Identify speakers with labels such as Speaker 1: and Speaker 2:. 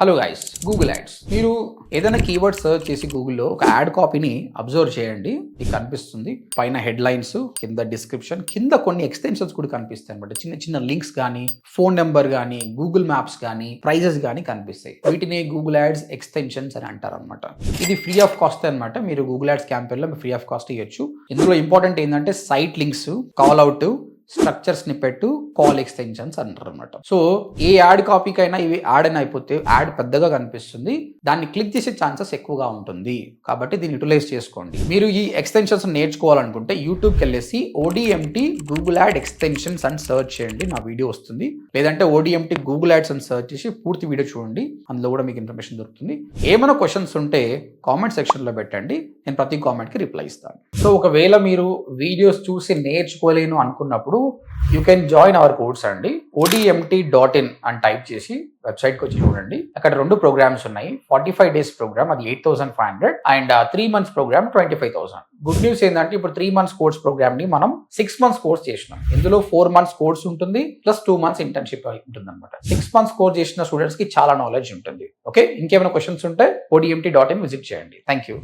Speaker 1: Hello guys Google ads మీరు ఏదైనా keyword search చేసి గూగుల్లో ఒక యాడ్ కాపీని అబ్జర్వ్ చేయండి. మీకు కనిపిస్తుంది పైన హెడ్ లైన్స్ కింద డిస్క్రిప్షన్ కింద కొన్ని ఎక్స్టెన్షన్స్ కూడా కనిపిస్తాయి అనమాట చిన్న చిన్న లింక్స్ కానీ ఫోన్ నెంబర్ కానీ గూగుల్ మ్యాప్స్ కానీ ప్రైజెస్ కానీ కనిపిస్తాయి. వీటిని గూగుల్ యాడ్స్ ఎక్స్టెన్షన్స్ అని అంటారు అనమాట ఇది ఫ్రీ ఆఫ్ కాస్ట్ అనమాట మీరు గూగుల్ యాడ్స్ క్యాంపెయిన్లో ఫ్రీ ఆఫ్ కాస్ట్ ఇవ్వచ్చు ఇందులో ఇంపార్టెంట్ ఏంటంటే site links call out structures పెట్టు కాల్ ఎక్స్టెన్షన్స్ అంటారు అనమాట సో ఏ యాడ్ కాపీకైనా ఇవి యాడ్ అని అయిపోతే యాడ్ పెద్దగా కనిపిస్తుంది. దాన్ని క్లిక్ చేసే ఛాన్సెస్ ఎక్కువగా ఉంటుంది. కాబట్టి దీన్ని యూటిలైజ్ చేసుకోండి. మీరు ఈ ఎక్స్టెన్షన్స్ నేర్చుకోవాలనుకుంటే యూట్యూబ్కి వెళ్ళేసి ఓడిఎంటీ గూగుల్ యాడ్ ఎక్స్టెన్షన్స్ అని సర్చ్ చేయండి. నా వీడియో వస్తుంది. లేదంటే ఓడిఎంటీ గూగుల్ యాడ్స్ అని సర్చ్ చేసి పూర్తి వీడియో చూడండి. అందులో కూడా మీకు ఇన్ఫర్మేషన్ దొరుకుతుంది. ఏమైనా క్వశ్చన్స్ ఉంటే కామెంట్ సెక్షన్లో పెట్టండి. నేను ప్రతి కామెంట్కి రిప్లై ఇస్తాను. సో ఒకవేళ మీరు వీడియోస్ చూసి నేర్చుకోలేను అనుకున్నప్పుడు you can join our courses అండి. ఓడిఎంటీ డాట్ ఇన్ అని టైప్ చేసి వెబ్సైట్కి వచ్చి చూడండి. అక్కడ రెండు ప్రోగ్రామ్స్ ఉన్నాయి. ఫార్టీ ఫైవ్ డేస్ ప్రోగ్రామ్ అది eight thousand five hundred and three months programme twenty five thousand. Good news ఏంటంటే ఇప్పుడు త్రీ మంత్స్ కోర్స్ ప్రోగ్రామ్ని మనం సిక్స్ మంత్స్ కోర్స్ చేసినాం. ఇందులో ఫోర్ మంత్స్ కోర్స్ ఉంటుంది ప్లస్ టూ మంత్స్ ఇంటర్న్షిప్ ఉంటుంది అనమాట సిక్స్ మంత్స్ కోర్స్ చేసిన స్టూడెంట్స్కి చాలా నాలెడ్జ్ ఉంటుంది. ఓకే ఇంకేమైనా క్వశ్చన్స్ ఉంటే ఓడిఎంటీ డాట్ ఇన్ విజిట్ చేయండి. Thank you